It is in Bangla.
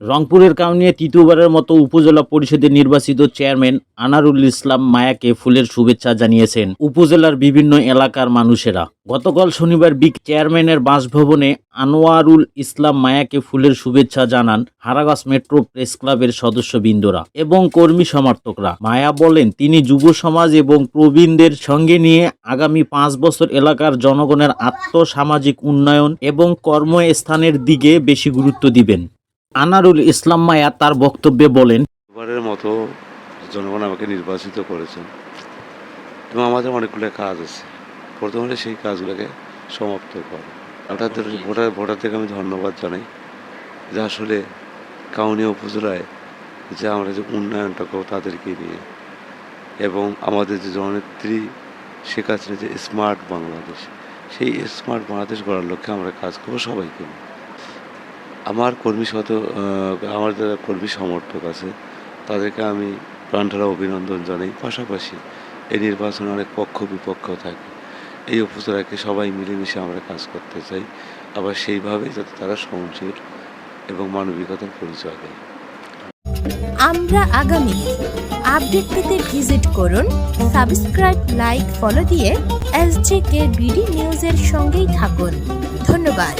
রংপুরের কাউনিয়া তৃতীয়বারের মতো উপজেলা পরিষদের নির্বাচিত চেয়ারম্যান আনারুল ইসলাম মায়াকে ফুলের শুভেচ্ছা জানিয়েছেন উপজেলার বিভিন্ন এলাকার মানুষেরা। গতকাল শনিবার বিক চেয়ারম্যানের বাসভবনে আনোয়ারুল ইসলাম মায়াকে ফুলের শুভেচ্ছা জানান হারাগাছ মেট্রো প্রেস ক্লাবের সদস্য সদস্যবৃন্দরা এবং কর্মী সমর্থকরা। মায়া বলেন, তিনি যুব সমাজ এবং প্রবীণদের সঙ্গে নিয়ে আগামী পাঁচ বছর এলাকার জনগণের আত্মসামাজিক উন্নয়ন এবং কর্মস্থানের দিকে বেশি গুরুত্ব দিবেন। আনারুল ইসলাম মায়া তার বক্তব্যে বলেন, এবারের মতো জনগণ আমাকে নির্বাচিত করেছেন এবং আমাদের অনেকগুলো কাজ আছে। প্রথমে সেই কাজগুলোকে সমাপ্ত করা। ভোটারদের ভোটার, ভোটারদেরকে আমি ধন্যবাদ জানাই যে আসলে কাউনিয়া উপজেলায় যে আমরা যে উন্নয়নটা করব তাদেরকে নিয়ে এবং আমাদের যে জননেত্রী শেখ হাসিনা যে স্মার্ট বাংলাদেশ, সেই স্মার্ট বাংলাদেশ গড়ার লক্ষ্যে আমরা কাজ করব সবাইকে নিয়ে। আমার কর্মী শত আমার যারা কর্মী সমর্থক আছে, তাদেরকে আমি প্রাণঢালা অভিনন্দন জানাই। পাশাপাশি এই নির্বাচনে অনেক পক্ষ বিপক্ষ থাকে। এই উপজেলাকে সবাই মিলেমিশে আমরা কাজ করতে চাই। আবার সেইভাবেই যাতে তারা সহনশীল এবং মানবিকতার পরিচয় দেয়। আমরা আগামী আপডেট পেতে ভিজিট করুন, সাবস্ক্রাইব, লাইক, ফলো দিয়ে এসজে কে বিডি নিউজের সঙ্গেই থাকুন। ধন্যবাদ।